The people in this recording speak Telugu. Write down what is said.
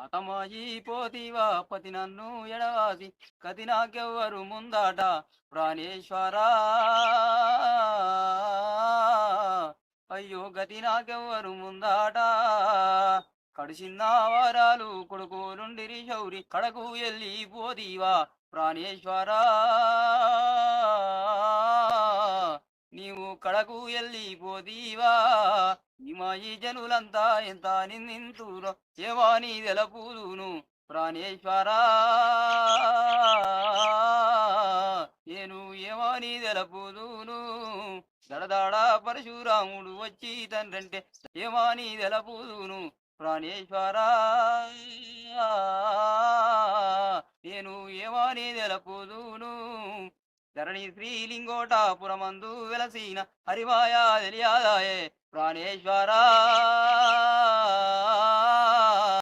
అతమాయి పోతివా పతి నన్ను ఎడవాసి కది నాకెవ్వరు ముందాట ప్రాణేశ్వరా. అయ్యో గతి నాకెవ్వరు ముందాట. కడిసిన వారాలు కొడుకోలుండిరి శౌరి కడకు వెళ్ళి పోదీవా ప్రాణేశ్వరా. కడకు ఎల్లి పోదీవా నిమాయి జనులంతా ఎంత నిందింతురో ఏవాని తెలపూదును ప్రాణేశ్వరా. నేను ఏమని తెలపూదును దడదాడా పరశురాముడు వచ్చి తండ్రంటే ఏమని తెలపూదును ప్రాణేశ్వరా. నేను ఏమని తెలపూదును ధరణి శ్రీలింగోటాపురమందు వెలసిన హరివాయా తెలియాదాయే ప్రాణేశ్వరా.